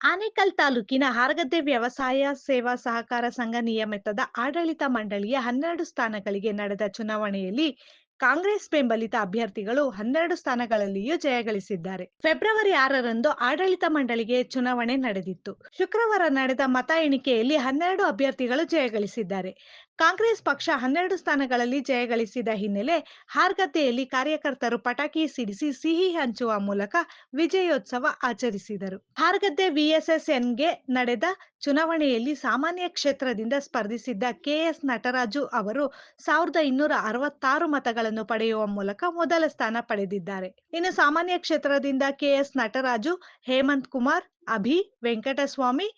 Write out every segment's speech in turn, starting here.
ಆನೇಕಲ್ ತಾಲೂಕಿನ ಹಾರಗದ್ದೆ ವ್ಯವಸಾಯ ಸೇವಾ ಸಹಕಾರ ಸಂಘ ನಿಯಮಿತದ ಆಡಳಿತ ಮಂಡಳಿಯ ಹನ್ನೆರಡು ಸ್ಥಾನಗಳಿಗೆ ನಡೆದ ಚುನಾವಣೆಯಲ್ಲಿ ಕಾಂಗ್ರೆಸ್ ಬೆಂಬಲಿತ ಅಭ್ಯರ್ಥಿಗಳು ಹನ್ನೆರಡು ಸ್ಥಾನಗಳಲ್ಲಿಯೂ ಜಯಗಳಿಸಿದ್ದಾರೆ. ಫೆಬ್ರವರಿ ಆರರಂದು ಆಡಳಿತ ಮಂಡಳಿಗೆ ಚುನಾವಣೆ ನಡೆದಿತ್ತು. ಶುಕ್ರವಾರ ನಡೆದ ಮತ ಎಣಿಕೆಯಲ್ಲಿ ಹನ್ನೆರಡು ಅಭ್ಯರ್ಥಿಗಳು ಜಯಗಳಿಸಿದ್ದಾರೆ. ಕಾಂಗ್ರೆಸ್ ಪಕ್ಷ ಹನ್ನೆರಡು ಸ್ಥಾನಗಳಲ್ಲಿ ಜಯಗಳಿಸಿದ ಹಿನ್ನೆಲೆ ಹಾರ್ಗದ್ದೆಯಲ್ಲಿ ಕಾರ್ಯಕರ್ತರು ಪಟಾಕಿ ಸಿಡಿಸಿ ಸಿಹಿ ಹಂಚುವ ಮೂಲಕ ವಿಜಯೋತ್ಸವ ಆಚರಿಸಿದರು. ಹಾರ್ಗದ್ದೆ ವಿಎಸ್ಎಸ್ಎನ್ಗೆ ನಡೆದ ಚುನಾವಣೆಯಲ್ಲಿ ಸಾಮಾನ್ಯ ಕ್ಷೇತ್ರದಿಂದ ಸ್ಪರ್ಧಿಸಿದ್ದ ಕೆಎಸ್ ನಟರಾಜು ಅವರು ಸಾವಿರದ ಇನ್ನೂರ ಅರವತ್ತಾರು ಮತಗಳನ್ನು ಪಡೆಯುವ ಮೂಲಕ ಮೊದಲ ಸ್ಥಾನ ಪಡೆದಿದ್ದಾರೆ. ಇನ್ನು ಸಾಮಾನ್ಯ ಕ್ಷೇತ್ರದಿಂದ KS Nataraju Hemanth Kumar, Abhi Venkataswamy,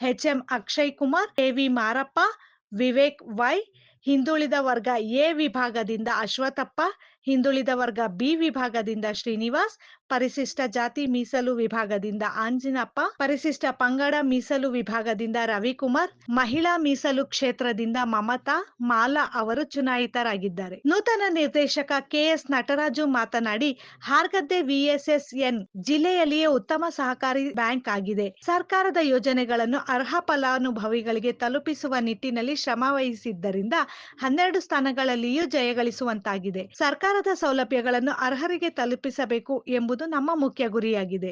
HM Akshay Kumar AV Marappa Vivek Y ಹಿಂದುಳಿದ ವರ್ಗ ಎ ವಿಭಾಗದಿಂದ ಅಶ್ವಥಪ್ಪ ಹಿಂದುಳಿದ ವರ್ಗ ಬಿ ವಿಭಾಗದಿಂದ ಶ್ರೀನಿವಾಸ್, ಪರಿಶಿಷ್ಟ ಜಾತಿ ಮೀಸಲು ವಿಭಾಗದಿಂದ ಆಂಜಿನಪ್ಪ, ಪರಿಶಿಷ್ಟ ಪಂಗಡ ಮೀಸಲು ವಿಭಾಗದಿಂದ ರವಿಕುಮಾರ್, ಮಹಿಳಾ ಮೀಸಲು ಕ್ಷೇತ್ರದಿಂದ ಮಮತಾ ಮಾಲಾ ಅವರು ಚುನಾಯಿತರಾಗಿದ್ದಾರೆ. ನೂತನ ನಿರ್ದೇಶಕ ಕೆಎಸ್ ನಟರಾಜು ಮಾತನಾಡಿ, ಹಾರ್ಗದ್ದೆ ವಿಎಸ್ಎಸ್ಎನ್ ಜಿಲ್ಲೆಯಲ್ಲಿಯೇ ಉತ್ತಮ ಸಹಕಾರಿ ಬ್ಯಾಂಕ್ ಆಗಿದೆ. ಸರ್ಕಾರದ ಯೋಜನೆಗಳನ್ನು ಅರ್ಹ ಫಲಾನುಭವಿಗಳಿಗೆ ತಲುಪಿಸುವ ನಿಟ್ಟಿನಲ್ಲಿ ಶ್ರಮ ವಹಿಸಿದ್ದರಿಂದ ಹನ್ನೆರಡು ಸ್ಥಾನಗಳಲ್ಲಿಯೂ ಜಯಗಳಿಸುವಂತಾಗಿದೆ. ಸರ್ಕಾರದ ಸೌಲಭ್ಯಗಳನ್ನು ಅರ್ಹರಿಗೆ ತಲುಪಿಸಬೇಕು ಎಂಬುದು ನಮ್ಮ ಮುಖ್ಯ ಗುರಿಯಾಗಿದೆ.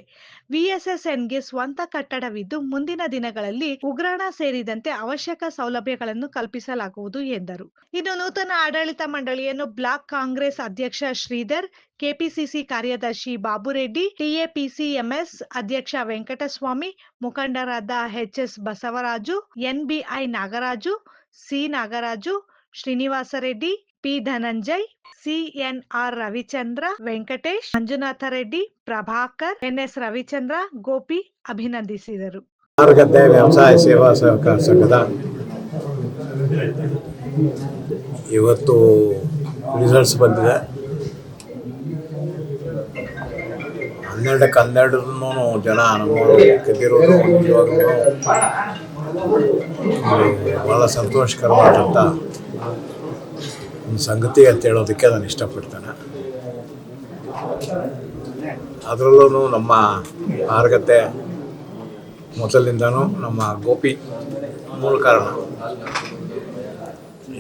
ವಿಎಸ್ಎಸ್ಎನ್ಗೆ ಸ್ವಂತ ಕಟ್ಟಡವಿದ್ದು ಮುಂದಿನ ದಿನಗಳಲ್ಲಿ ಉಗ್ರಾಣ ಸೇರಿದಂತೆ ಅವಶ್ಯಕ ಸೌಲಭ್ಯಗಳನ್ನು ಕಲ್ಪಿಸಲಾಗುವುದು ಎಂದರು. ಇನ್ನು ನೂತನ ಆಡಳಿತ ಮಂಡಳಿಯನ್ನು ಬ್ಲಾಕ್ ಕಾಂಗ್ರೆಸ್ ಅಧ್ಯಕ್ಷ ಶ್ರೀಧರ್, ಕೆಪಿಸಿಸಿ ಕಾರ್ಯದರ್ಶಿ ಬಾಬುರೆಡ್ಡಿ, ಟಿಎಪಿಸಿಎಂಎಸ್ ಅಧ್ಯಕ್ಷ ವೆಂಕಟಸ್ವಾಮಿ, ಮುಖಂಡರಾದ HS Basavaraju, NBI Nagaraju, C Nagaraju Srinivasa Reddy P Dhananjay CNR Ravichandra, Venkatesh, Manjunatha Reddy, Prabhakar, N S Ravichandra, Gopi ಅಭಿನಂದಿಸಿದರು. ವ್ಯವಸಾಯ, ಸೇವಾ ಸಹಕಾರ ಸಂಘದ ಇವತ್ತು ರಿಸಲ್ಟ್ಸ್ ಬಂದಿದೆ. ಹನ್ನೆರಡಕ್ಕೆ ಹನ್ನೆರಡು ಜನ ಅನುಭವ ಬಹಳ ಭಾಳ ಸಂತೋಷಕರವಾದಂಥ ಒಂದು ಸಂಗತಿ ಅಂತ ಹೇಳೋದಕ್ಕೆ ನಾನು ಇಷ್ಟಪಡ್ತೇನೆ. ಅದರಲ್ಲೂ ನಮ್ಮ ಆರ್ಗತ್ತೆ ಮೊದಲಿಂದನೂ ನಮ್ಮ ಗೋಪಿ ಮೂಲ ಕಾರಣ.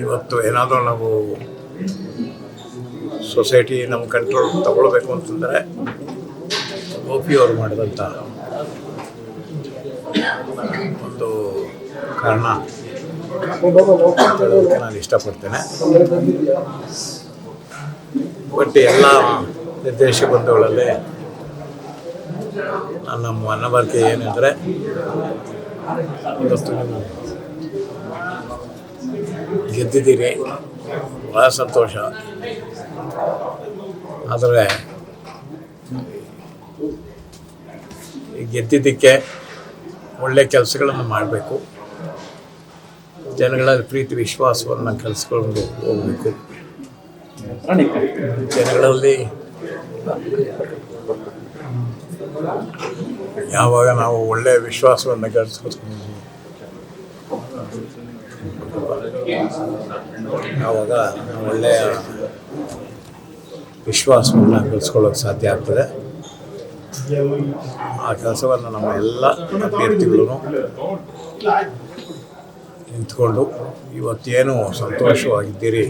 ಇವತ್ತು ಏನಾದರೂ ನಾವು ಸೊಸೈಟಿ ನಮ್ಮ ಕಂಟ್ರೋಲ್ ತಗೊಳ್ಬೇಕು ಅಂತಂದರೆ ಗೋಪಿಯವರು ಮಾಡಿದಂಥ ಒಂದು ಕಾರಣ. ನಾನು ಇಷ್ಟಪಡ್ತೇನೆ. ಬಟ್ ಎಲ್ಲ ನಿರ್ದೇಶ ಬಂಧುಗಳಲ್ಲಿ ನನ್ನ ಮನವರಿಕೆ ಏನೆಂದರೆ ಇವತ್ತು ಗೆದ್ದಿದ್ದೀರಿ. ಭಾಳ ಸಂತೋಷ. ಆದರೆ ಗೆದ್ದಿದ್ದಕ್ಕೆ ಒಳ್ಳೆ ಕೆಲಸಗಳನ್ನು ಮಾಡಬೇಕು. ಜನಗಳ ಪ್ರೀತಿ, ವಿಶ್ವಾಸವನ್ನು ಕಲಿಸ್ಕೊಂಡು ಹೋಗಬೇಕು. ಜನಗಳಲ್ಲಿ ಯಾವಾಗ ನಾವು ಒಳ್ಳೆಯ ವಿಶ್ವಾಸವನ್ನು ಗಳಿಸ್ಕೊತೀವಿ ಯಾವಾಗ ಒಳ್ಳೆಯ ವಿಶ್ವಾಸವನ್ನು ಕಲಿಸ್ಕೊಳ್ಳೋಕೆ ಸಾಧ್ಯ ಆಗ್ತದೆ. ಆ ಕೆಲಸವನ್ನು ನಮ್ಮ ಎಲ್ಲ ಅಭ್ಯರ್ಥಿಗಳು ನಿಂತ್ಕೊಂಡು ಇವತ್ತೇನು ಸಂತೋಷವಾಗಿದ್ದೀರಿ,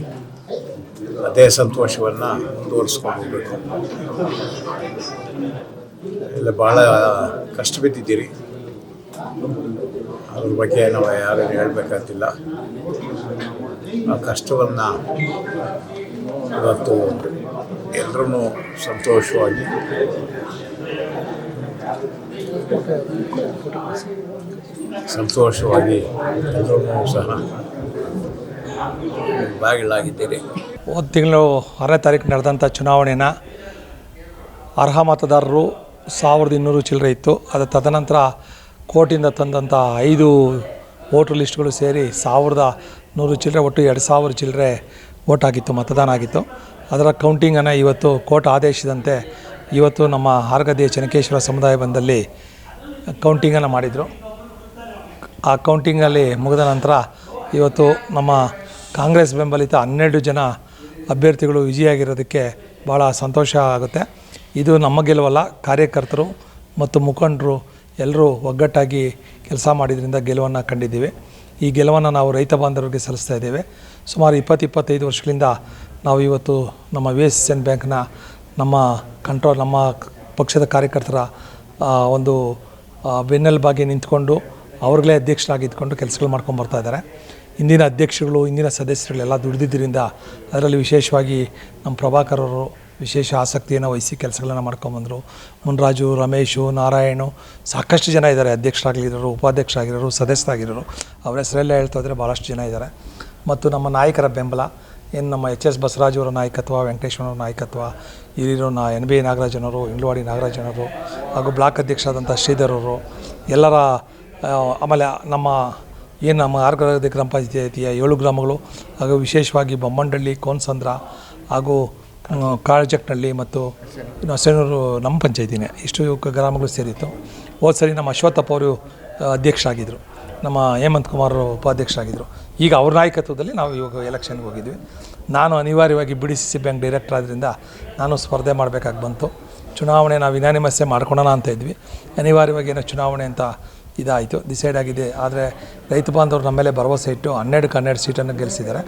ಅದೇ ಸಂತೋಷವನ್ನು ಮುಂದುವರಿಸ್ಕೊಂಡು ಹೋಗಬೇಕು. ಇಲ್ಲ ಭಾಳ ಕಷ್ಟ ಬಿದ್ದಿದ್ದೀರಿ. ಅದ್ರ ಬಗ್ಗೆ ನಾವು ಯಾರೇನು ಹೇಳಬೇಕಾಗಿಲ್ಲ ಆ ಕಷ್ಟವನ್ನು ಇವತ್ತು ಎಲ್ಲರೂ ಸಂತೋಷವಾಗಿ ಸಂತೋಷವಾಗಿ ಎಲ್ಲರೂ ಸಹ ಭಾಗಿಗಳಾಗಿದ್ದೀರಿ. ಹೋದ ತಿಂಗಳು ಆರನೇ ತಾರೀಕು ನಡೆದಂಥ ಚುನಾವಣೆನ ಅರ್ಹ ಮತದಾರರು ಸಾವಿರದ ಇನ್ನೂರು ಚಿಲ್ಲರೆ ಇತ್ತು. ಅದು ತದನಂತರ ಕೋರ್ಟಿಂದ ತಂದಂಥ ಐದು ವೋಟರ್ ಲಿಸ್ಟ್ಗಳು ಸೇರಿ ಸಾವಿರದ ನೂರು ಚಿಲ್ಲರೆ ಒಟ್ಟು ಎರಡು ಸಾವಿರ ಚಿಲ್ಲರೆ ವೋಟ್ ಆಗಿತ್ತು, ಮತದಾನ ಆಗಿತ್ತು. ಅದರ ಕೌಂಟಿಂಗನ್ನು ಇವತ್ತು ಕೋರ್ಟ್ ಆದೇಶದಂತೆ ಇವತ್ತು ನಮ್ಮ ಹಾರಗದ್ದೆ ಚೆನ್ನಕೇಶ್ವರ ಸಮುದಾಯ ಬಂದಲ್ಲಿ ಕೌಂಟಿಂಗನ್ನು ಮಾಡಿದರು. ಆ ಕೌಂಟಿಂಗಲ್ಲಿ ಮುಗಿದ ನಂತರ ಇವತ್ತು ನಮ್ಮ ಕಾಂಗ್ರೆಸ್ ಬೆಂಬಲಿತ ಹನ್ನೆರಡು ಜನ ಅಭ್ಯರ್ಥಿಗಳು ವಿಜಯಿಯಾಗಿರೋದಕ್ಕೆ ಭಾಳ ಸಂತೋಷ ಆಗುತ್ತೆ. ಇದು ನಮ್ಮ ಗೆಲುವಲ್ಲ, ಕಾರ್ಯಕರ್ತರು ಮತ್ತು ಮುಖಂಡರು ಎಲ್ಲರೂ ಒಗ್ಗಟ್ಟಾಗಿ ಕೆಲಸ ಮಾಡಿದ್ರಿಂದ ಗೆಲುವನ್ನು ಕಂಡಿದ್ದೀವಿ. ಈ ಗೆಲುವನ್ನು ನಾವು ರೈತ ಬಾಂಧವರಿಗೆ ಸಲ್ಲಿಸ್ತಾ ಇದ್ದೇವೆ. ಸುಮಾರು ಇಪ್ಪತ್ತು ಇಪ್ಪತ್ತೈದು ವರ್ಷಗಳಿಂದ ನಾವು ಇವತ್ತು ನಮ್ಮ ವಿ ಎಸ್ ಎನ್ ಬ್ಯಾಂಕ್ನ ನಮ್ಮ ಕಂಟ್ರೋಲ್ ನಮ್ಮ ಪಕ್ಷದ ಕಾರ್ಯಕರ್ತರ ಒಂದು ಬೆನ್ನೆಲುಬಾಗಿ ನಿಂತ್ಕೊಂಡು ಅವ್ರಿಗಳೇ ಅಧ್ಯಕ್ಷರಾಗಿ ಇದ್ಕೊಂಡು ಕೆಲಸಗಳು ಮಾಡ್ಕೊಂಡು ಬರ್ತಾ ಇದ್ದಾರೆ. ಇಂದಿನ ಅಧ್ಯಕ್ಷರುಗಳು, ಇಂದಿನ ಸದಸ್ಯರುಗಳೆಲ್ಲ ದುಡಿದಿದ್ದರಿಂದ ಅದರಲ್ಲಿ ವಿಶೇಷವಾಗಿ ನಮ್ಮ ಪ್ರಭಾಕರ್ ಅವರು ವಿಶೇಷ ಆಸಕ್ತಿಯನ್ನು ವಹಿಸಿ ಕೆಲಸಗಳನ್ನು ಮಾಡ್ಕೊಂಬಂದರು. ಮುನ್ರಾಜು, ರಮೇಶು, ನಾರಾಯಣು ಸಾಕಷ್ಟು ಜನ ಇದ್ದಾರೆ. ಅಧ್ಯಕ್ಷರಾಗಲಿರೋರು, ಉಪಾಧ್ಯಕ್ಷರಾಗಿರೋರು, ಸದಸ್ಯರಾಗಿರೋರು. ಅವರ ಹೆಸರೆಲ್ಲ ಹೇಳ್ತಾ ಇದ್ದರೆ ಭಾಳಷ್ಟು ಜನ ಇದ್ದಾರೆ. ಮತ್ತು ನಮ್ಮ ನಾಯಕರ ಬೆಂಬಲ, ಏನು ನಮ್ಮ ಎಚ್ ಎಸ್ ಬಸವರಾಜವರ ನಾಯಕತ್ವ ವೆಂಕಟೇಶ್ವರ ನಾಯಕತ್ವ ಇಲ್ಲಿರೋ ನಾ, ಎನ್ ಬಿ ನಾಗರಾಜನವರು ಇಂಗ್ಲವಾಡಿ ನಾಗರಾಜನವರು, ಹಾಗೂ ಬ್ಲಾಕ್ ಅಧ್ಯಕ್ಷರಾದಂಥ ಶ್ರೀಧರವರು ಎಲ್ಲರ ಆಮೇಲೆ ನಮ್ಮ ಏನು ನಮ್ಮ ಆರ್ಗದ ಗ್ರಾಮ ಪಂಚಾಯಿತಿಯ ಏಳು ಗ್ರಾಮಗಳು, ಹಾಗೂ ವಿಶೇಷವಾಗಿ ಬೊಮ್ಮಂಡಳ್ಳಿ ಕೋನ್ಸಂದ್ರ, ಹಾಗೂ ಕಾಳಜಕ್ನಹಳ್ಳಿ ಮತ್ತು ಹಸನೂರು ನಮ್ಮ ಪಂಚಾಯತಿನೇ. ಇಷ್ಟು ಗ್ರಾಮಗಳು ಸೇರಿತ್ತು. ಹೋದ ಸರಿ ನಮ್ಮ ಅಶ್ವತ್ಥಪ್ಪ ಅವರು ಅಧ್ಯಕ್ಷರಾಗಿದ್ದರು ನಮ್ಮ ಹೇಮಂತ್ ಕುಮಾರ್ ಉಪಾಧ್ಯಕ್ಷರಾಗಿದ್ದರು ಈಗ ಅವ್ರ ನಾಯಕತ್ವದಲ್ಲಿ ನಾವು ಇವಾಗ ಎಲೆಕ್ಷನ್ಗೆ ಹೋಗಿದ್ವಿ. ನಾನು ಅನಿವಾರ್ಯವಾಗಿ B D C C bank director ಆದ್ದರಿಂದ ನಾನು ಸ್ಪರ್ಧೆ ಮಾಡಬೇಕಾಗಿ ಬಂತು. ಚುನಾವಣೆ ನಾವು ವಿನಾನಿಮಸ್ಸೆ ಮಾಡ್ಕೊಳೋಣ ಅಂತ ಇದ್ವಿ. ಅನಿವಾರ್ಯವಾಗಿ ಏನೋ ಚುನಾವಣೆ ಅಂತ ಇದಾಯಿತು. ಡಿಸೈಡ್ ಆಗಿದೆ. ಆದರೆ ರೈತ ಬಾಂಧವರು ನಮ್ಮ ಮೇಲೆ ಭರವಸೆ ಇಟ್ಟು ಹನ್ನೆರಡಕ್ಕೆ ಹನ್ನೆರಡು ಸೀಟನ್ನು ಗೆಲ್ಲಿಸಿದ್ದಾರೆ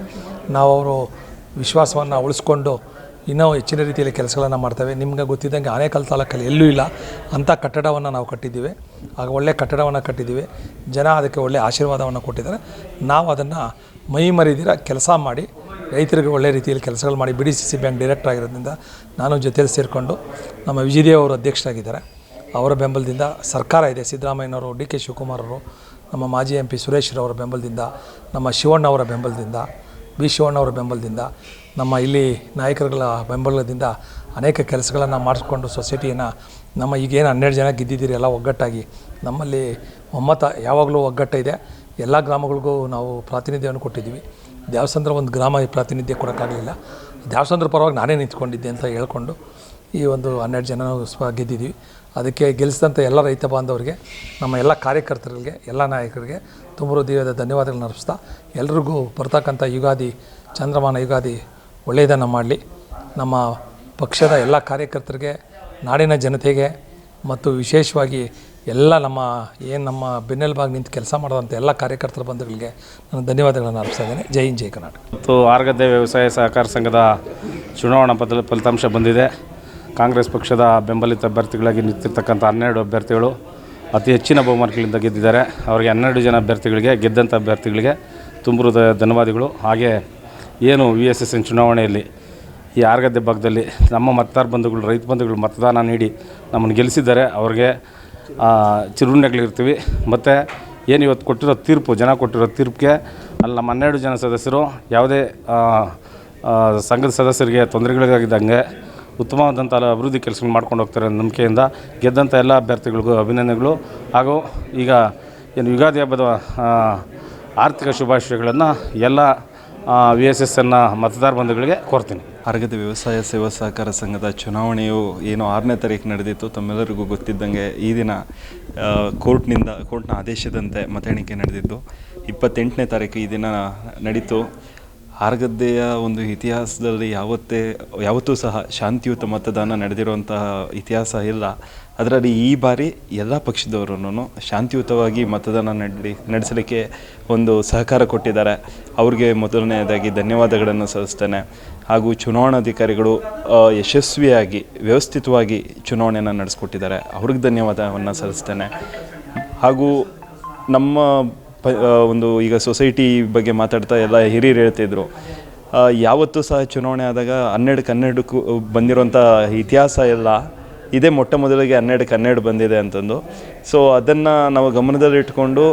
ನಾವು ಅವರು ವಿಶ್ವಾಸವನ್ನು ಉಳಿಸ್ಕೊಂಡು ಇನ್ನೂ ಹೆಚ್ಚಿನ ರೀತಿಯಲ್ಲಿ ಕೆಲಸಗಳನ್ನು ಮಾಡ್ತೇವೆ. ನಿಮ್ಗೆ ಗೊತ್ತಿದ್ದಂಗೆ ಆನೇಕಲ್ ತಾಲೂಕಲ್ಲಿ ಎಲ್ಲೂ ಇಲ್ಲ. ಅಂಥ ಕಟ್ಟಡವನ್ನು ನಾವು ಕಟ್ಟಿದ್ದೀವಿ. ಆಗ ಒಳ್ಳೆಯ ಕಟ್ಟಡವನ್ನು ಕಟ್ಟಿದ್ದೀವಿ. ಜನ ಅದಕ್ಕೆ ಒಳ್ಳೆಯ ಆಶೀರ್ವಾದವನ್ನು ಕೊಟ್ಟಿದ್ದಾರೆ. ನಾವು ಅದನ್ನು ಮೈ ಮರಿದಿರ ಕೆಲಸ ಮಾಡಿ, ರೈತರಿಗೆ ಒಳ್ಳೆಯ ರೀತಿಯಲ್ಲಿ ಕೆಲಸಗಳು ಮಾಡಿ B D C C bank director ಆಗಿರೋದ್ರಿಂದ ನಾನು ಜೊತೆಯಲ್ಲಿ ಸೇರಿಕೊಂಡು ನಮ್ಮ ವಿಜಯದೇವ್ ಅವರು ಅಧ್ಯಕ್ಷರಾಗಿದ್ದಾರೆ. ಅವರ ಬೆಂಬಲದಿಂದ ಸರ್ಕಾರ ಇದೆ. ಸಿದ್ದರಾಮಯ್ಯನವರು, ಡಿ ಕೆ ಶಿವಕುಮಾರವರು ನಮ್ಮ ಮಾಜಿ ಎಂ ಪಿ ಸುರೇಶ್ರವರ ಬೆಂಬಲದಿಂದ, ನಮ್ಮ ಶಿವಣ್ಣ ಅವರ ಬೆಂಬಲದಿಂದ ಬಿ ಶಿವಣ್ಣ ಅವರ ಬೆಂಬಲದಿಂದ, ನಮ್ಮ ಇಲ್ಲಿ ನಾಯಕರುಗಳ ಬೆಂಬಲದಿಂದ ಅನೇಕ ಕೆಲಸಗಳನ್ನು ಮಾಡಿಸ್ಕೊಂಡು ಸೊಸೈಟಿಯನ್ನು ನಮ್ಮ ಈಗೇನು ಹನ್ನೆರಡು ಜನ ಗೆದ್ದಿದ್ದೀರಿ, ಎಲ್ಲ ಒಗ್ಗಟ್ಟಾಗಿ. ನಮ್ಮಲ್ಲಿ ಒಮ್ಮತ ಯಾವಾಗಲೂ ಒಗ್ಗಟ್ಟಿದೆ ಎಲ್ಲ ಗ್ರಾಮಗಳಿಗೂ ನಾವು ಪ್ರಾತಿನಿಧ್ಯವನ್ನು ಕೊಟ್ಟಿದ್ದೀವಿ. ದ್ಯಾವಸಂದ್ರ ಒಂದು ಗ್ರಾಮ ಪ್ರಾತಿನಿಧ್ಯ ಕೊಡೋಕ್ಕಾಗಲಿಲ್ಲ. ದ್ಯಾವಸಂದ್ರ ಪರವಾಗಿ ನಾನೇ ನಿಂತ್ಕೊಂಡಿದ್ದೆ ಅಂತ ಹೇಳ್ಕೊಂಡು ಈ ಒಂದು ಹನ್ನೆರಡು ಜನ ಗೆದ್ದಿದ್ದೀವಿ. ಅದಕ್ಕೆ ಗೆಲ್ಲಿಸಿದಂಥ ಎಲ್ಲ ರೈತ ಬಾಂಧವರಿಗೆ, ನಮ್ಮ ಎಲ್ಲ ಕಾರ್ಯಕರ್ತರಿಗೆ, ಎಲ್ಲ ನಾಯಕರಿಗೆ ತುಂಬ ಹೃದಯದ ಧನ್ಯವಾದಗಳನ್ನ ಅರ್ಪಿಸ್ತಾ ಎಲ್ರಿಗೂ ಬರ್ತಕ್ಕಂಥ ಯುಗಾದಿ, ಚಂದ್ರಮಾನ ಯುಗಾದಿ ಒಳ್ಳೆಯದನ್ನು ಮಾಡಲಿ. ನಮ್ಮ ಪಕ್ಷದ ಎಲ್ಲ ಕಾರ್ಯಕರ್ತರಿಗೆ, ನಾಡಿನ ಜನತೆಗೆ ಮತ್ತು ವಿಶೇಷವಾಗಿ ಎಲ್ಲ ನಮ್ಮ ಏನು ನಮ್ಮ ಬೆನ್ನೆಲುಬಾಗಿ ನಿಂತು ಕೆಲಸ ಮಾಡಿದಂಥ ಎಲ್ಲ ಕಾರ್ಯಕರ್ತರ ಬಂಧುಗಳಿಗೆ ನಾನು ಧನ್ಯವಾದಗಳನ್ನು ಅರ್ಪಿಸ್ತಾ ಇದ್ದೇನೆ. ಜೈ ಹಿಂದ್, ಜೈ ಕರ್ನಾಟಕ. ಮತ್ತು ಆರ್ಗದ್ದೆ ವ್ಯವಸಾಯ ಸಹಕಾರ ಸಂಘದ ಚುನಾವಣಾ ಫಲ ಫಲಿತಾಂಶ ಬಂದಿದೆ. ಕಾಂಗ್ರೆಸ್ ಪಕ್ಷದ ಬೆಂಬಲಿತ ಅಭ್ಯರ್ಥಿಗಳಾಗಿ ನಿಂತಿರ್ತಕ್ಕಂಥ ಹನ್ನೆರಡು ಅಭ್ಯರ್ಥಿಗಳು ಅತಿ ಹೆಚ್ಚಿನ ಬಹುಮಾನಗಳಿಂದ ಗೆದ್ದಿದ್ದಾರೆ. ಅವರಿಗೆ ಹನ್ನೆರಡು ಜನ ಅಭ್ಯರ್ಥಿಗಳಿಗೆ, ಗೆದ್ದಂಥ ಅಭ್ಯರ್ಥಿಗಳಿಗೆ ತುಂಬ ಧನ್ಯವಾದಗಳು. ಹಾಗೆ ಏನು ವಿ ಎಸ್ ಎಸ್ ಎನ್ ಚುನಾವಣೆಯಲ್ಲಿ ಈ ಆರ್ಗದ್ದೆ ಭಾಗದಲ್ಲಿ ನಮ್ಮ ಮತದಾರ ಬಂಧುಗಳು, ರೈತ ಬಂಧುಗಳು ಮತದಾನ ನೀಡಿ ನಮ್ಮನ್ನು ಗೆಲ್ಲಿಸಿದ್ದಾರೆ. ಅವ್ರಿಗೆ ಚಿರುಣ್ಯಗಳಿರ್ತೀವಿ ಮತ್ತು ಏನು ಇವತ್ತು ಕೊಟ್ಟಿರೋ ತೀರ್ಪು, ಜನ ಕೊಟ್ಟಿರೋ ತೀರ್ಪಿಗೆ ಅಲ್ಲಿ ನಮ್ಮ ಹನ್ನೆರಡು ಜನ ಸದಸ್ಯರು ಯಾವುದೇ ಸಂಘದ ಸದಸ್ಯರಿಗೆ ತೊಂದರೆಗಳಿಗಾಗಿದ್ದಂಗೆ ಉತ್ತಮವಾದಂಥ ಅಭಿವೃದ್ಧಿ ಕೆಲಸಗಳು ಮಾಡ್ಕೊಂಡು ಹೋಗ್ತಾರೆ ಅನ್ನೋ ನಂಬಿಕೆಯಿಂದ ಗೆದ್ದಂಥ ಎಲ್ಲ ಅಭ್ಯರ್ಥಿಗಳಿಗೂ ಅಭಿನಂದನೆಗಳು. ಹಾಗೂ ಈಗ ಏನು ಯುಗಾದಿ ಹಬ್ಬದ ಆರ್ಥಿಕ ಶುಭಾಶಯಗಳನ್ನು ಎಲ್ಲ ವಿ ಎಸ್ ಎಸ್ ಎನ್ನ ಮತದಾರ ಬಂಧುಗಳಿಗೆ ಕೋರ್ತೀನಿ. ಅರಗದ ವ್ಯವಸಾಯ ಸೇವಾ ಸಹಕಾರ ಸಂಘದ ಚುನಾವಣೆಯು ಏನು ಆರನೇ ತಾರೀಕು ನಡೆದಿತ್ತು, ತಮ್ಮೆಲ್ಲರಿಗೂ ಗೊತ್ತಿದ್ದಂಗೆ ಈ ದಿನ ಕೋರ್ಟ್ನಿಂದ, ಕೋರ್ಟ್ನ ಆದೇಶದಂತೆ ಮತ ಎಣಿಕೆ ನಡೆದಿದ್ದು ಇಪ್ಪತ್ತೆಂಟನೇ ತಾರೀಕು ಈ ದಿನ ನಡೀತು. ಆರ್ಗದ್ದೆಯ ಒಂದು ಇತಿಹಾಸದಲ್ಲಿ ಯಾವತ್ತೇ, ಯಾವತ್ತೂ ಸಹ ಶಾಂತಿಯುತ ಮತದಾನ ನಡೆದಿರುವಂತಹ ಇತಿಹಾಸ ಇಲ್ಲ. ಅದರಲ್ಲಿ ಈ ಬಾರಿ ಎಲ್ಲ ಪಕ್ಷದವರನ್ನು ಶಾಂತಿಯುತವಾಗಿ ಮತದಾನ ನಡೆ ನಡೆಸಲಿಕ್ಕೆ ಒಂದು ಸಹಕಾರ ಕೊಟ್ಟಿದ್ದಾರೆ. ಅವ್ರಿಗೆ ಮೊದಲನೆಯದಾಗಿ ಧನ್ಯವಾದಗಳನ್ನು ಸಲ್ಲಿಸ್ತೇನೆ. ಹಾಗೂ ಚುನಾವಣಾಧಿಕಾರಿಗಳು ಯಶಸ್ವಿಯಾಗಿ, ವ್ಯವಸ್ಥಿತವಾಗಿ ಚುನಾವಣೆಯನ್ನು ನಡೆಸ್ಕೊಟ್ಟಿದ್ದಾರೆ. ಅವ್ರಿಗೆ ಧನ್ಯವಾದವನ್ನು ಸಲ್ಲಿಸ್ತೇನೆ. ಹಾಗೂ ನಮ್ಮ ಒಂದು ಈಗ ಸೊಸೈಟಿ ಬಗ್ಗೆ ಮಾತಾಡ್ತಾ ಎಲ್ಲ ಹಿರಿಯರು ಹೇಳ್ತಿದ್ರು ಯಾವತ್ತೂ ಸಹ ಚುನಾವಣೆ ಆದಾಗ ಹನ್ನೆರಡಕ್ಕೆ ಹನ್ನೆರಡಕ್ಕೂ ಬಂದಿರುವಂಥ ಇತಿಹಾಸ ಎಲ್ಲ ಇದೇ ಮೊಟ್ಟ ಮೊದಲಿಗೆ ಹನ್ನೆರಡಕ್ಕೆ ಹನ್ನೆರಡು ಬಂದಿದೆ ಅಂತಂದು. ಸೊ ಅದನ್ನು ನಾವು ಗಮನದಲ್ಲಿಟ್ಕೊಂಡು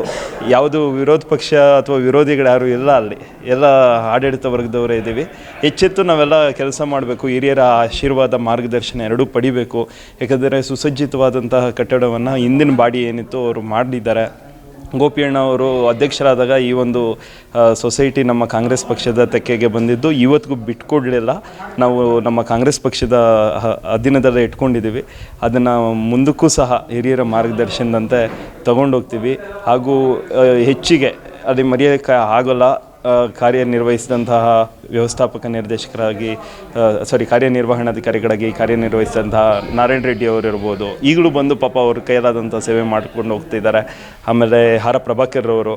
ಯಾವುದು ವಿರೋಧ ಪಕ್ಷ ಅಥವಾ ವಿರೋಧಿಗಳು ಯಾರು ಇಲ್ಲ ಅಲ್ಲಿ. ಎಲ್ಲ ಆಡಳಿತ ವರ್ಗದವರೇ ಇದ್ದೀವಿ. ಹೆಚ್ಚೆತ್ತು ನಾವೆಲ್ಲ ಕೆಲಸ ಮಾಡಬೇಕು, ಹಿರಿಯರ ಆಶೀರ್ವಾದ ಮಾರ್ಗದರ್ಶನ ಎರಡೂ ಪಡಿಬೇಕು. ಯಾಕಂದರೆ ಸುಸಜ್ಜಿತವಾದಂತಹ ಕಟ್ಟಡವನ್ನು ಹಿಂದಿನ ಬಾಡಿ ಏನಿತ್ತು ಅವರು ಮಾಡಿದ್ದಾರೆ. ಗೋಪಿಯಣ್ಣ ಅವರು ಅಧ್ಯಕ್ಷರಾದಾಗ ಈ ಒಂದು ಸೊಸೈಟಿ ನಮ್ಮ ಕಾಂಗ್ರೆಸ್ ಪಕ್ಷದ ತೆಕ್ಕೆಗೆ ಬಂದಿದ್ದು. ಇವತ್ತಿಗೂ ಬಿಟ್ಕೊಡ್ಲಿಲ್ಲ. ನಾವು ನಮ್ಮ ಕಾಂಗ್ರೆಸ್ ಪಕ್ಷದ ಅಧೀನದಲ್ಲೇ ಇಟ್ಕೊಂಡಿದ್ದೀವಿ. ಅದನ್ನು ಮುಂದಕ್ಕೂ ಸಹ ಹಿರಿಯರ ಮಾರ್ಗದರ್ಶನದಂತೆ ತಗೊಂಡೋಗ್ತೀವಿ. ಹಾಗೂ ಹೆಚ್ಚಿಗೆ, ಅಲ್ಲಿ ಮರೆಯೋಕ್ಕೆ ಆಗೋಲ್ಲ. ಕಾರ್ಯನಿರ್ವಹಿಸಿದಂತಹ ವ್ಯವಸ್ಥಾಪಕ ನಿರ್ದೇಶಕರಾಗಿ ಸಾರಿ ಕಾರ್ಯನಿರ್ವಹಣಾಧಿಕಾರಿಗಳಾಗಿ ಕಾರ್ಯನಿರ್ವಹಿಸಿದಂತಹ ನಾರಾಯಣ ರೆಡ್ಡಿ ಅವರು ಇರ್ಬೋದು. ಈಗಲೂ ಬಂದು ಪಾಪ ಅವರು ಕೈಲಾದಂಥ ಸೇವೆ ಮಾಡ್ಕೊಂಡು ಹೋಗ್ತಿದ್ದಾರೆ ಆಮೇಲೆ ಹಾರ ಪ್ರಭಾಕರ್ ಅವರು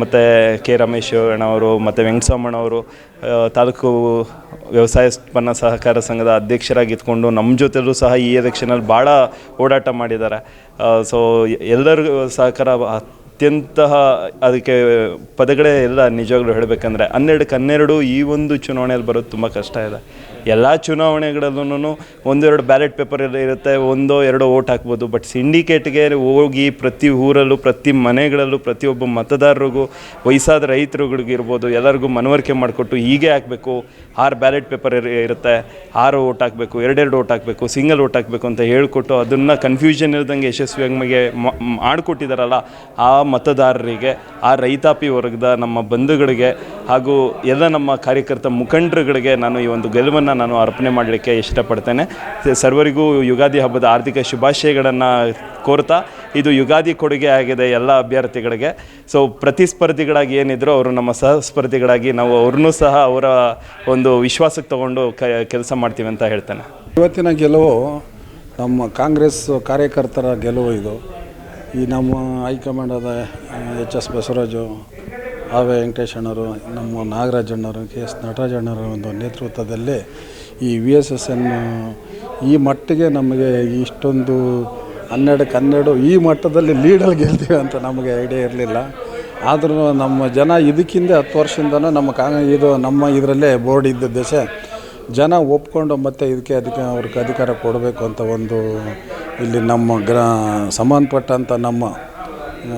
ಮತ್ತು ಕೆ ರಮೇಶ್ ಅಣ್ಣವರು ಮತ್ತು ವೆಂಕಟಸ್ವಾಮಣ್ಣವರು ತಾಲೂಕು ವ್ಯವಸಾಯ ಉತ್ಪನ್ನ ಸಹಕಾರ ಸಂಘದ ಅಧ್ಯಕ್ಷರಾಗಿ ಇದ್ಕೊಂಡು ನಮ್ಮ ಜೊತೆಲೂ ಸಹ ಈ ಎಲೆಕ್ಷನಲ್ಲಿ ಭಾಳ ಓಡಾಟ ಮಾಡಿದ್ದಾರೆ. ಸೊ ಎಲ್ಲರಿಗೂ ಸಹಕಾರ ಅತ್ಯಂತ ಅದಕ್ಕೆ ಪದಗಳೇ ಇಲ್ಲ, ನಿಜವಾಗ್ಲೂ ಹೇಳಬೇಕಂದ್ರೆ ಹನ್ನೆರಡಕ್ಕೆ ಹನ್ನೆರಡು ಈ ಒಂದು ಚುನಾವಣೆಯಲ್ಲಿ ಬರೋದು ತುಂಬ ಕಷ್ಟ ಇದೆ. ಎಲ್ಲ ಚುನಾವಣೆಗಳಲ್ಲೂ ಒಂದೆರಡು ಬ್ಯಾಲೆಟ್ ಪೇಪರ್ ಇರುತ್ತೆ, ಒಂದೋ ಎರಡೋ ಓಟ್ ಹಾಕ್ಬೋದು. ಬಟ್ ಸಿಂಡಿಕೇಟ್ಗೆ ಹೋಗಿ ಪ್ರತಿ ಊರಲ್ಲೂ, ಪ್ರತಿ ಮನೆಗಳಲ್ಲೂ, ಪ್ರತಿಯೊಬ್ಬ ಮತದಾರರಿಗೂ, ವಯಸ್ಸಾದ ರೈತರುಗಳಿಗಿರ್ಬೋದು ಎಲ್ಲರಿಗೂ ಮನವರಿಕೆ ಮಾಡಿಕೊಟ್ಟು ಹೀಗೆ ಹಾಕಬೇಕು. ಆರು ಬ್ಯಾಲೆಟ್ ಪೇಪರ್ ಇರುತ್ತೆ, ಆರು ಓಟ್ ಹಾಕಬೇಕು, ಎರಡೆರಡು ಓಟ್ ಹಾಕಬೇಕು, ಸಿಂಗಲ್ ಓಟ್ ಹಾಕಬೇಕು ಅಂತ ಹೇಳಿಕೊಟ್ಟು ಅದನ್ನು ಕನ್ಫ್ಯೂಷನ್ ಇಲ್ದಂಗೆ ಯಶಸ್ವಿಯಾಗಿ ಮಾಡಿಕೊಟ್ಟಿದ್ದಾರಲ್ಲ ಆ ಮತದಾರರಿಗೆ, ಆ ರೈತಾಪಿ ವರ್ಗದ ನಮ್ಮ ಬಂಧುಗಳಿಗೆ ಹಾಗೂ ಎಲ್ಲ ನಮ್ಮ ಕಾರ್ಯಕರ್ತ ಮುಖಂಡರುಗಳಿಗೆ ನಾನು ಈ ಒಂದು ಗೆಲುವನ್ನು ನಾನು ಅರ್ಪಣೆ ಮಾಡಲಿಕ್ಕೆ ಇಷ್ಟಪಡ್ತೇನೆ. ಸರ್ವರಿಗೂ ಯುಗಾದಿ ಹಬ್ಬದ ಆರ್ಥಿಕ ಶುಭಾಶಯಗಳನ್ನು ಕೋರ್ತಾ, ಇದು ಯುಗಾದಿ ಕೊಡುಗೆ ಆಗಿದೆ ಎಲ್ಲ ಅಭ್ಯರ್ಥಿಗಳಿಗೆ. ಸೊ ಪ್ರತಿಸ್ಪರ್ಧಿಗಳಾಗಿ ಏನಿದ್ರು ಅವರು ನಮ್ಮ ಸಹಸ್ಪರ್ಧಿಗಳಾಗಿ ನಾವು ಅವ್ರನ್ನೂ ಸಹ ಅವರ ಒಂದು ವಿಶ್ವಾಸಕ್ಕೆ ತಗೊಂಡು ಕೆಲಸ ಮಾಡ್ತೀವಿ ಅಂತ ಹೇಳ್ತೇನೆ. ಇವತ್ತಿನ ಗೆಲುವು ನಮ್ಮ ಕಾಂಗ್ರೆಸ್ ಕಾರ್ಯಕರ್ತರ ಗೆಲುವು ಇದು. ಈ ನಮ್ಮ ಹೈಕಮಾಂಡದ ಎಚ್ ಎಸ್ ಬಸವರಾಜು ಆವೆ ವೆಂಕಟೇಶಣ್ಣರು ನಮ್ಮ ನಾಗರಾಜಣ್ಣರು ಕೆ ಎಸ್ ನಟರಾಜಣ್ಣವರ ಒಂದು ನೇತೃತ್ವದಲ್ಲಿ ಈ V S S N E ಮಟ್ಟಿಗೆ ನಮಗೆ ಇಷ್ಟೊಂದು ಹನ್ನೆರಡಕ್ಕೆ ಹನ್ನೆರಡು ಈ ಮಟ್ಟದಲ್ಲಿ ಲೀಡಲ್ಲಿ ಗೆಲ್ತೀವಿ ಅಂತ ನಮಗೆ ಐಡಿಯಾ ಇರಲಿಲ್ಲ. ಆದರೂ ನಮ್ಮ ಜನ ಇದಕ್ಕಿಂತ ಹತ್ತು ವರ್ಷದಿಂದನೂ ನಮ್ಮ ಕಾಂಗ್, ಇದು ನಮ್ಮ ಇದರಲ್ಲೇ ಬೋರ್ಡ್ ಇದ್ದ ದೇಶ ಜನ ಒಪ್ಕೊಂಡು ಮತ್ತೆ ಇದಕ್ಕೆ ಅದಕ್ಕೆ ಅವ್ರಿಗೆ ಅಧಿಕಾರ ಕೊಡಬೇಕು ಅಂತ ಒಂದು ಇಲ್ಲಿ ನಮ್ಮ ಗ್ರಾ ಸಂಬಂಧಪಟ್ಟಂಥ ನಮ್ಮ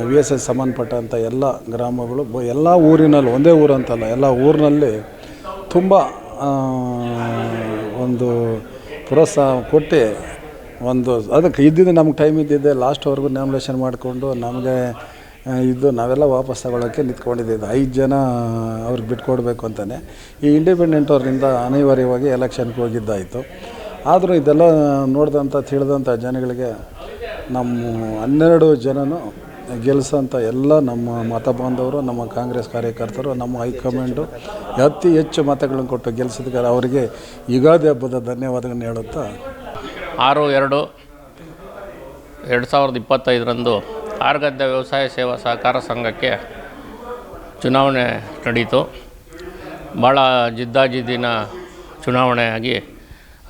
ವಿ ಎಸ್ ಎಸ್ ಸಂಬಂಧಪಟ್ಟಂಥ ಎಲ್ಲ ಗ್ರಾಮಗಳು, ಬ- ಎಲ್ಲ ಊರಿನಲ್ಲಿ, ಒಂದೇ ಊರು ಅಂತಲ್ಲ, ಎಲ್ಲ ಊರಿನಲ್ಲಿ ತುಂಬ ಒಂದು ಪ್ರೋತ್ಸಾಹ ಕೊಟ್ಟು ಒಂದು, ಅದಕ್ಕೆ ಇದ್ದಿದ್ದು ನಮ್ಗೆ ಟೈಮ್ ಇದ್ದಿದ್ದೆ ಲಾಸ್ಟ್ವರೆಗೂ ನಾಮಿನೇಷನ್ ಮಾಡಿಕೊಂಡು ನಮಗೆ ಇದು ನಾವೆಲ್ಲ ವಾಪಸ್ ತಗೊಳ್ಳೋಕ್ಕೆ ನಿಂತ್ಕೊಂಡಿದ್ದು ಐದು ಜನ ಅವ್ರಿಗೆ ಬಿಟ್ಕೊಡ್ಬೇಕು ಅಂತಲೇ ಈ ಇಂಡಿಪೆಂಡೆಂಟ್ ಅವ್ರಿಂದ ಅನಿವಾರ್ಯವಾಗಿ ಎಲೆಕ್ಷನ್ಗೆ ಹೋಗಿದ್ದಾಯಿತು. ಆದರೂ ಇದೆಲ್ಲ ನೋಡಿದಂಥ ತಿಳಿದಂಥ ಜನಗಳಿಗೆ ನಮ್ಮ ಹನ್ನೆರಡು ಜನನು ಗೆಲ್ಲಿಸೋಂಥ ಎಲ್ಲ ನಮ್ಮ ಮತ ಬಾಂಧವರು ನಮ್ಮ ಕಾಂಗ್ರೆಸ್ ಕಾರ್ಯಕರ್ತರು, ನಮ್ಮ ಹೈಕಮಾಂಡು ಅತಿ ಹೆಚ್ಚು ಮತಗಳನ್ನು ಕೊಟ್ಟು ಗೆಲ್ಲಿಸಿದ ಅವರಿಗೆ ಯುಗಾದಿ ಹಬ್ಬದ ಧನ್ಯವಾದಗಳನ್ನು ಹೇಳುತ್ತಾ? ಆರು ಎರಡು ಎರಡು ಸಾವಿರದ ಇಪ್ಪತ್ತೈದರಂದು ಆರ್ಗದ್ದೆ ವ್ಯವಸಾಯ ಸೇವಾ ಸಹಕಾರ ಸಂಘಕ್ಕೆ ಚುನಾವಣೆ ನಡೀತು. ಭಾಳ ಜಿದ್ದಾಜಿದ್ದಿನ ಚುನಾವಣೆಯಾಗಿ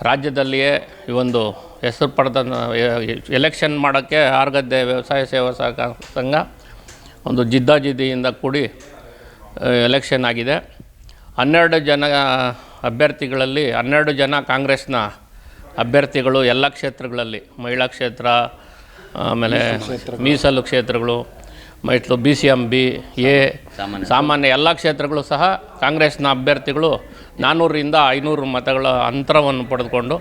ರಾಜ್ಯದಲ್ಲಿಯೇ ಈ ಒಂದು ಹೆಸರು ಪಡೆದ ಎಲೆಕ್ಷನ್ ಮಾಡೋಕ್ಕೆ ಆರ್ಗದ್ದೆ ವ್ಯವಸಾಯ ಸೇವಾ ಸಹಕಾರ ಸಂಘ ಒಂದು ಜಿದ್ದಾಜಿದ್ದಿಯಿಂದ ಕೂಡಿ ಎಲೆಕ್ಷನ್ ಆಗಿದೆ. ಹನ್ನೆರಡು ಜನ ಅಭ್ಯರ್ಥಿಗಳಲ್ಲಿ ಹನ್ನೆರಡು ಜನ ಕಾಂಗ್ರೆಸ್ನ ಅಭ್ಯರ್ಥಿಗಳು ಎಲ್ಲ ಕ್ಷೇತ್ರಗಳಲ್ಲಿ ಮಹಿಳಾ ಕ್ಷೇತ್ರ ಆಮೇಲೆ ಮೀಸಲು ಕ್ಷೇತ್ರಗಳು. ಮೈಟ್ಲು B C M B A ಸಾಮಾನ್ಯ. ಎಲ್ಲ ಕ್ಷೇತ್ರಗಳು ಸಹ ಕಾಂಗ್ರೆಸ್ನ ಅಭ್ಯರ್ಥಿಗಳು ನಾನ್ನೂರರಿಂದ ಐನೂರು ಮತಗಳ ಅಂತರವನ್ನು ಪಡೆದುಕೊಂಡು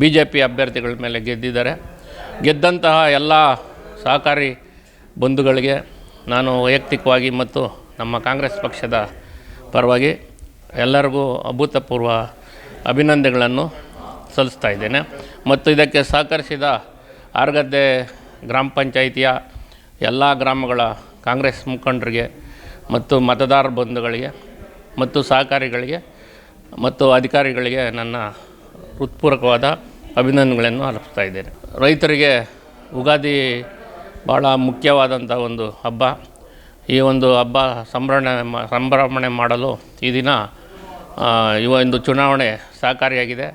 ಬಿ ಜೆ ಪಿ ಅಭ್ಯರ್ಥಿಗಳ ಮೇಲೆ ಗೆದ್ದಿದ್ದಾರೆ. ಗೆದ್ದಂತಹ ಎಲ್ಲ ಸಹಕಾರಿ ಬಂಧುಗಳಿಗೆ ನಾನು ವೈಯಕ್ತಿಕವಾಗಿ ಮತ್ತು ನಮ್ಮ ಕಾಂಗ್ರೆಸ್ ಪಕ್ಷದ ಪರವಾಗಿ ಎಲ್ಲರಿಗೂ ಅಭೂತಪೂರ್ವ ಅಭಿನಂದನೆಗಳನ್ನು ಸಲ್ಲಿಸ್ತಾ ಇದ್ದೇನೆ. ಮತ್ತು ಇದಕ್ಕೆ ಸಹಕರಿಸಿದ ಆರ್ಗದ್ದೆ ಗ್ರಾಮ ಪಂಚಾಯಿತಿಯ ಎಲ್ಲ ಗ್ರಾಮಗಳ ಕಾಂಗ್ರೆಸ್ ಮುಖಂಡರಿಗೆ ಮತ್ತು ಮತದಾರ ಬಂಧುಗಳಿಗೆ ಮತ್ತು ಸಹಕಾರಿಗಳಿಗೆ ಮತ್ತು ಅಧಿಕಾರಿಗಳಿಗೆ ನನ್ನ ಹೃತ್ಪೂರ್ವಕವಾದ ಅಭಿನಂದನೆಗಳನ್ನು ಅರ್ಪಿಸ್ತಾ ಇದ್ದೇನೆ. ರೈತರಿಗೆ ಉಗಾದಿ ಭಾಳ ಮುಖ್ಯವಾದಂಥ ಒಂದು ಹಬ್ಬ. ಈ ಒಂದು ಹಬ್ಬ ಸಂಭ್ರಮಣೆ ಸಂಭ್ರಮಣೆ ಮಾಡಲು ಈ ದಿನ ಇವ ಒಂದು ಚುನಾವಣೆ ಸಹಕಾರಿಯಾಗಿದೆ.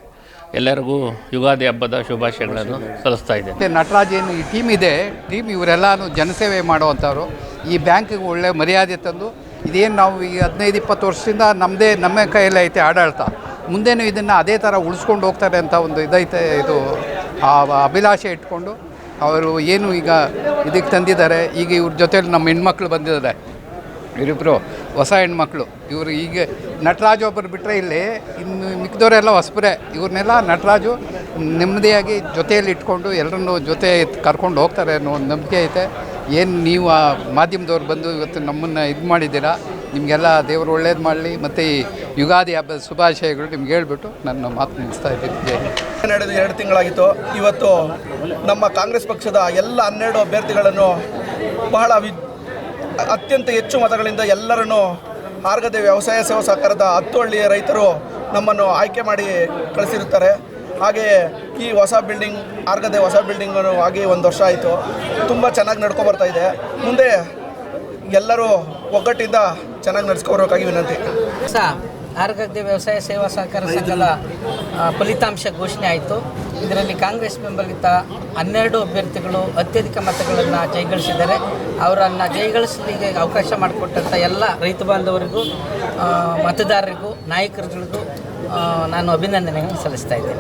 ಎಲ್ಲರಿಗೂ ಯುಗಾದಿ ಹಬ್ಬದ ಶುಭಾಶಯಗಳನ್ನು ಸಲ್ಲಿಸ್ತಾ ಇದ್ದೇನೆ. ಮತ್ತು ನಟರಾಜ್ ಏನು ಈ ಟೀಮ್ ಇದೆ. ಟೀಮ್ ಇವರೆಲ್ಲನೂ ಜನಸೇವೆ ಮಾಡುವಂಥವ್ರು. ಈ ಬ್ಯಾಂಕಿಗೆ ಒಳ್ಳೆ ಮರ್ಯಾದೆ ತಂದು, ಇದೇನು ನಾವು ಈ ಹದಿನೈದು ಇಪ್ಪತ್ತು ವರ್ಷದಿಂದ ನಮ್ಮದೇ ನಮ್ಮ ಕೈಯಲ್ಲಿ ಐತೆ ಆಡಳಿತ. ಮುಂದೆನೂ ಇದನ್ನು ಅದೇ ಥರ ಉಳಿಸ್ಕೊಂಡು ಹೋಗ್ತಾರೆ ಅಂತ ಒಂದು ಇದೈತೆ, ಇದು ಆ ಅಭಿಲಾಷೆ ಇಟ್ಕೊಂಡು ಅವರು ಏನು ಈಗ ಇದಕ್ಕೆ ತಂದಿದ್ದಾರೆ, ಈಗ ಇವ್ರ ಜೊತೆಲಿ ನಮ್ಮ ಹೆಣ್ಮಕ್ಳು ಬಂದಿದ್ದಾರೆ. ಇವರಿಬ್ಬರು ಹೊಸ ಹೆಣ್ಮಕ್ಳು. ಇವರು ಈಗ ನಟರಾಜು ಒಬ್ಬರು ಬಿಟ್ಟರೆ ಇಲ್ಲಿ ಇನ್ನು ಮಿಕ್ಕಿದವರೆಲ್ಲ ಹೊಸಬರೇ. ಇವ್ರನ್ನೆಲ್ಲ ನಟರಾಜು ನೆಮ್ಮದಿಯಾಗಿ ಜೊತೆಯಲ್ಲಿ ಇಟ್ಕೊಂಡು ಎಲ್ಲರನ್ನೂ ಜೊತೆ ಕರ್ಕೊಂಡು ಹೋಗ್ತಾರೆ ಅನ್ನೋ ಒಂದು ನಂಬಿಕೆ ಐತೆ. ಏನು ನೀವು ಆ ಮಾಧ್ಯಮದವ್ರು ಬಂದು ಇವತ್ತು ನಮ್ಮನ್ನು ಇದು ಮಾಡಿದ್ದೀರಾ? ನಿಮಗೆಲ್ಲ ದೇವರು ಒಳ್ಳೇದು ಮಾಡಲಿ. ಮತ್ತು ಈ ಯುಗಾದಿ ಹಬ್ಬದ ಶುಭಾಶಯಗಳು ನಿಮ್ಗೆ ಹೇಳ್ಬಿಟ್ಟು ನನ್ನ ಮಾತು ಮುಗಿಸ್ತಾ ಇದ್ದೀನಿ. ನಡೆದು ಎರಡು ತಿಂಗಳಾಗಿತ್ತು. ಇವತ್ತು ನಮ್ಮ ಕಾಂಗ್ರೆಸ್ ಪಕ್ಷದ ಎಲ್ಲ ಹನ್ನೆರಡು ಅಭ್ಯರ್ಥಿಗಳನ್ನು ಬಹಳ ವಿ ಅತ್ಯಂತ ಹೆಚ್ಚು ಮತಗಳಿಂದ ಎಲ್ಲರನ್ನು ಆರ್ಗದೆ ವ್ಯವಸಾಯ ಸೇವಾ ಸಹಕಾರದ ಹತ್ತು ಹಳ್ಳಿಯ ರೈತರು ನಮ್ಮನ್ನು ಆಯ್ಕೆ ಮಾಡಿ ಕಳಿಸಿರುತ್ತಾರೆ. ಹಾಗೆಯೇ ಈ ಹೊಸ ಬಿಲ್ಡಿಂಗ್ ಆರ್ಗದೆ ಹೊಸ ಬಿಲ್ಡಿಂಗ್ ಆಗಿ ಒಂದು ವರ್ಷ ಆಯಿತು. ತುಂಬ ಚೆನ್ನಾಗಿ ನಡ್ಕೊ ಬರ್ತಾ ಇದೆ. ಮುಂದೆ ಎಲ್ಲರೂ ಒಗ್ಗಟ್ಟಿಂದ ಚೆನ್ನಾಗಿ ನಡ್ಸ್ಕೊಬರ್ಬೇಕಾಗಿ ವಿನಂತಿ. ಸಹ ಆರ್ಗದ್ದೆ ವ್ಯವಸಾಯ ಸೇವಾ ಸಹಕಾರ ಸಂಘದ ಫಲಿತಾಂಶ ಘೋಷಣೆ ಆಯಿತು. ಇದರಲ್ಲಿ ಕಾಂಗ್ರೆಸ್ ಬೆಂಬಲಿತ ಹನ್ನೆರಡು ಅಭ್ಯರ್ಥಿಗಳು ಅತ್ಯಧಿಕ ಮತಗಳನ್ನು ಜೈಗಳಿಸಿದ್ದಾರೆ ಅವರನ್ನು ಜಯಗಳಿಸಲಿಕ್ಕೆ ಅವಕಾಶ ಮಾಡಿಕೊಟ್ಟಂಥ ಎಲ್ಲ ರೈತ ಬಾಂಧವರಿಗೂ ಮತದಾರರಿಗೂ, ನಾಯಕರುಗಳಿಗೂ ನಾನು ಅಭಿನಂದನೆಗಳನ್ನು ಸಲ್ಲಿಸ್ತಾ ಇದ್ದೇನೆ.